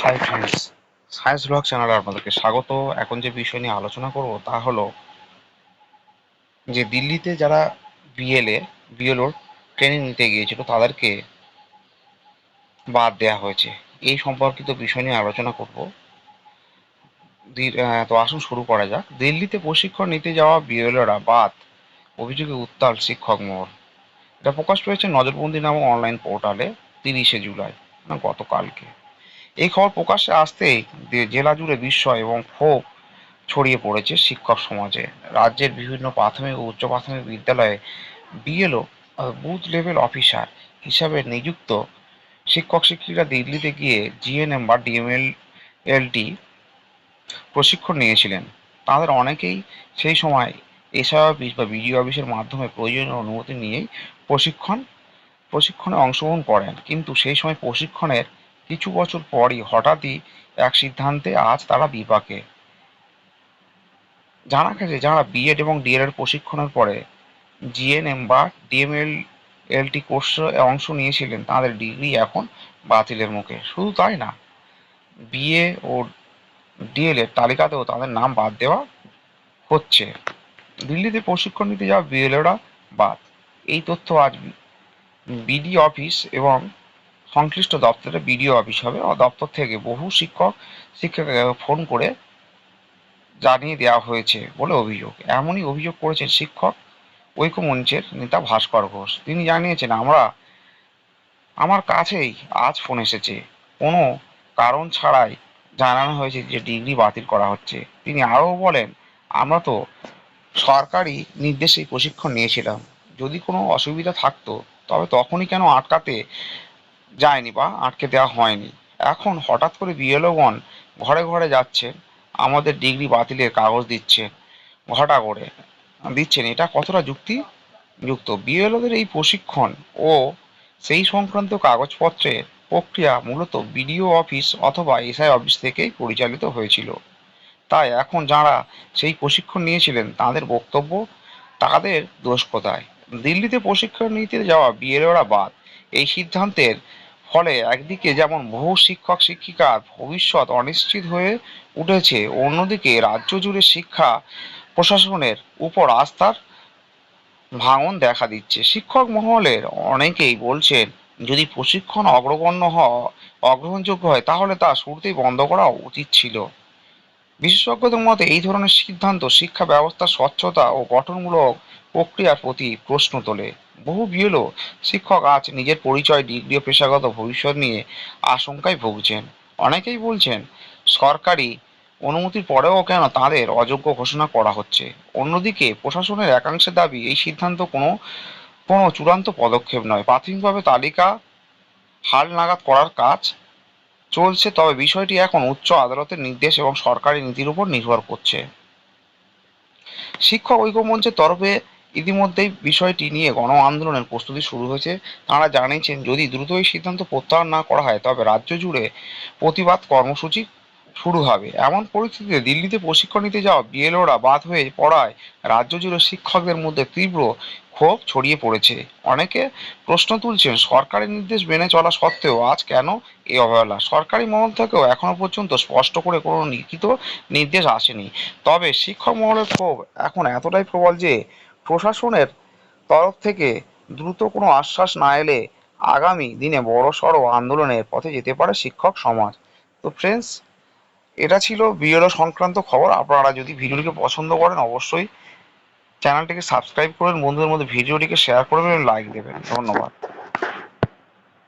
Hi friends science blog চ্যানেলে আপনাদেরকে স্বাগত। এখন যে বিষয় নিয়ে আলোচনা করব তা হলো যে দিল্লিতে যারা বিএলএ বিএলওর ট্রেনিং নিতে গিয়েছিল তাদেরকে বাদ দেওয়া হয়েছে। এই সম্পর্কিত বিষয় নিয়ে আলোচনা করব। তো আসুন শুরু করা যাক। দিল্লিতে প্রশিক্ষণ নিতে যাওয়া বিএলওরা বাদ, অভিযোগে উত্তাল শিক্ষক মহল এটা প্রকাশ পেয়েছে নজরবন্দি নামক অনলাইন পোর্টালে তিরিশে জুলাই মানে গতকালকে। এই খবর প্রকাশ্যে আসতেই জেলা জুড়ে বিস্ময় এবং ক্ষোভ ছড়িয়ে পড়েছে শিক্ষক সমাজে। রাজ্যের বিভিন্ন প্রাথমিক ও উচ্চ প্রাথমিক বিদ্যালয়ে বিএলও বুথ লেভেল অফিসার হিসাবে নিযুক্ত শিক্ষক শিক্ষিকা দিল্লিতে গিয়ে জিএনএম বা ডিএমএল এলটি প্রশিক্ষণ নিয়েছিলেন। তাদের অনেকেই সেই সময় এসআই অফিস বা বিডিও অফিসের মাধ্যমে প্রয়োজনীয় অনুমতি নিয়েই প্রশিক্ষণ, প্রশিক্ষণে অংশগ্রহণ করেন। কিন্তু সেই সময় প্রশিক্ষণের কিছু বছর পরই হঠাৎই এক সিদ্ধান্তে আজ তারা বিপাকে। জানা গেছে যারা বিএড এবং ডিএলএড প্রশিক্ষণের পরে জিএনএম বা ডিএমএল এলটি কোর্সে অংশ নিয়েছিলেন, তাদের ডিগ্রি এখন বাতিলের মুখে। শুধু তাই না বিএ ও ডিএলএড তালিকাতেও তাদের নাম বাদ দেওয়া হচ্ছে। দিল্লিতে প্রশিক্ষণ নিতে যাওয়া বিএলএরা বাদ। এই তথ্য আজ বিডি অফিস এবং সংশ্লিষ্ট দপ্তরে বিডিও অফিস হবে। দপ্তর থেকে বহু শিক্ষক শিক্ষিকাকে ফোন করে জানিয়ে দেওয়া হয়েছে বলে অভিযোগ। এমনই অভিযোগ করেছেন শিক্ষক ঐক্যমঞ্চের নেতা ভাস্কর ঘোষ। তিনি জানিয়েছেন, আমরা, আমার কাছেই আজ ফোন এসেছে। কোনো কারণ ছাড়াই জানানো হয়েছে যে ডিগ্রি বাতিল করা হচ্ছে। তিনি আরও বলেন, আমরা তো সরকারি নির্দেশেই প্রশিক্ষণ নিয়েছিলাম। যদি কোনো অসুবিধা থাকতো, তবে তখনই কেন আটকাতে যায়নি বা আটকে দেওয়া হয়নি। এখন হঠাৎ করে বিএলওগণ ঘরে ঘরে যাচ্ছেন আমাদের ডিগ্রি বাতিলের কাগজ দিচ্ছে, ঘটা করে দিচ্ছেন। এটা কতটা যুক্তি যুক্ত বিএলওদের এই প্রশিক্ষণ ও সেই সংক্রান্ত কাগজপত্রের প্রক্রিয়া মূলত বিডিও অফিস অথবা এসআই অফিস থেকেই পরিচালিত হয়েছিল। তাই এখন যারা সেই প্রশিক্ষণ নিয়েছিলেন, তাদের বক্তব্য, তাদের দোষ কোথায় দিল্লিতে প্রশিক্ষণ নিতে যাওয়া বিএলওরা বাদ। এই সিদ্ধান্তের ফলে একদিকে যেমন বহু শিক্ষক শিক্ষিকার ভবিষ্যৎ অনিশ্চিত হয়ে উঠেছে, অন্যদিকে রাজ্য জুড়ে শিক্ষা প্রশাসনের উপর আস্থার ভাঙন দেখা দিচ্ছে। শিক্ষক মহলের অনেকেই বলছেন, যদি প্রশিক্ষণ অগ্রগণ্য হয় অগ্রহণযোগ্য হয়, তাহলে তা শুরুতেই বন্ধ করা উচিত ছিল। বিশেষজ্ঞদের মতে, এই ধরনের সিদ্ধান্ত শিক্ষা ব্যবস্থার স্বচ্ছতা ও গঠনমূলক প্রক্রিয়ার প্রতি প্রশ্ন তোলে। বহু বিএলও শিক্ষক আজ নিজের পরিচয়, ডিগ্রি ও পেশাগত ভবিষ্যৎ নিয়ে আশঙ্কায় ভুগছেন। অনেকেই বলছেন, সরকারি অনুমতির পরেও কেন তাদের অযোগ্য ঘোষণা করা হচ্ছে? অন্যদিকে, প্রশাসনের একাংশের দাবি, এই সিদ্ধান্ত কোনো কোনো চূড়ান্ত পদক্ষেপ নয়। প্রাথমিকভাবে তালিকা হাল নাগাদ করার কাজ চলছে, তবে বিষয়টি এখন উচ্চ আদালতের নির্দেশ এবং সরকারি নীতির উপর নির্ভর করছে। শিক্ষক ঐক্যমঞ্চের তরফে ইতিমধ্যেই বিষয়টি নিয়ে গণ আন্দোলনের প্রস্তুতি শুরু হয়েছে। তাঁরা জানিয়েছেন, যদি দ্রুত এই সিদ্ধান্ত প্রত্যাহার না করা হয়, তবে রাজ্য জুড়ে প্রতিবাদ কর্মসূচি শুরু হবে। এমন পরিস্থিতিতে দিল্লিতে প্রশিক্ষণ নিতে যাওয়া বিএলওরা বাদ হয়ে পড়ায় রাজ্য জুড়ে শিক্ষকদের মধ্যে তীব্র ক্ষোভ ছড়িয়ে পড়েছে। অনেকে প্রশ্ন তুলছেন সরকারি নির্দেশ মেনে চলা সত্ত্বেও আজ কেন এই অবহেলা? সরকারি মহল থেকেও এখনও পর্যন্ত স্পষ্ট করে কোনো লিখিত নির্দেশ আসেনি। তবে শিক্ষক মহলের ক্ষোভ এখন এতটাই প্রবল যে প্রশাসনের তরফ থেকে দ্রুত কোনো আশ্বাস না এলে আগামী দিনে বড়সড় আন্দোলনের পথে যেতে পারে শিক্ষক সমাজ। তো ফ্রেন্ডস এটা ছিল বিএলও সংক্রান্ত খবর। আপনারা যদি ভিডিওটিকে পছন্দ করেন, অবশ্যই চ্যানেলটিকে সাবস্ক্রাইব করবেন বন্ধুদের মধ্যে ভিডিওটিকে শেয়ার করবেন লাইক দেবেন। ধন্যবাদ।